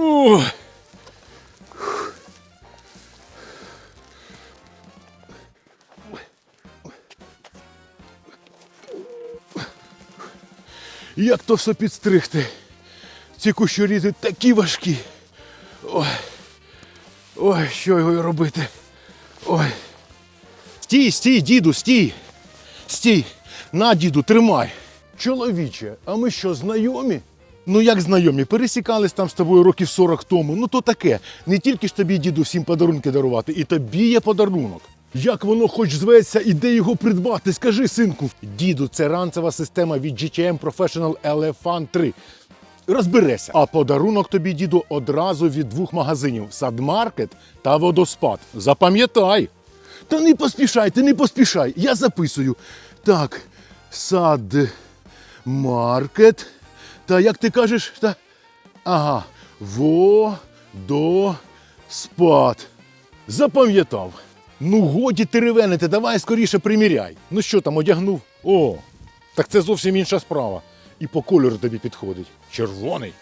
Ох. Як то все підстригти? Ці кущорізи такі важкі. Ой. Ой, що його робити? Ой. Стій, стій, діду, стій. Стій. На, діду, тримай. Чоловіче, а ми що, знайомі? Ну як знайомі? Пересікались там з тобою років 40 тому. Ну то таке. Не тільки ж тобі, діду, всім подарунки дарувати, і тобі є подарунок. Як воно хоч зветься і де його придбати? Скажи, синку. Діду, це ранцева система від GTM Professional Elephant 3. Розбереся. А подарунок тобі, діду, одразу від двох магазинів: Садмаркет та водоспад. Запам'ятай. Та не поспішай, ти не поспішай. Я записую. Так, сад маркет. Та як ти кажеш, та. Ага. Водоспад. Запам'ятав. Ну, годі теревенити, давай скоріше приміряй. Ну що там, одягнув? О, так це зовсім інша справа. І по кольору тобі підходить. Червоний.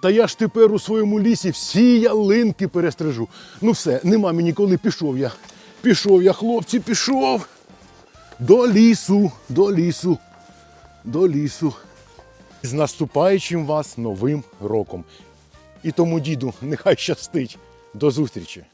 Та я ж тепер у своєму лісі всі ялинки перестрижу. Ну все, нема мені коли пішов я. Пішов я, хлопці, пішов. До лісу, до лісу, до лісу. З наступаючим вас новим роком. І тому, діду, нехай щастить. До зустрічі.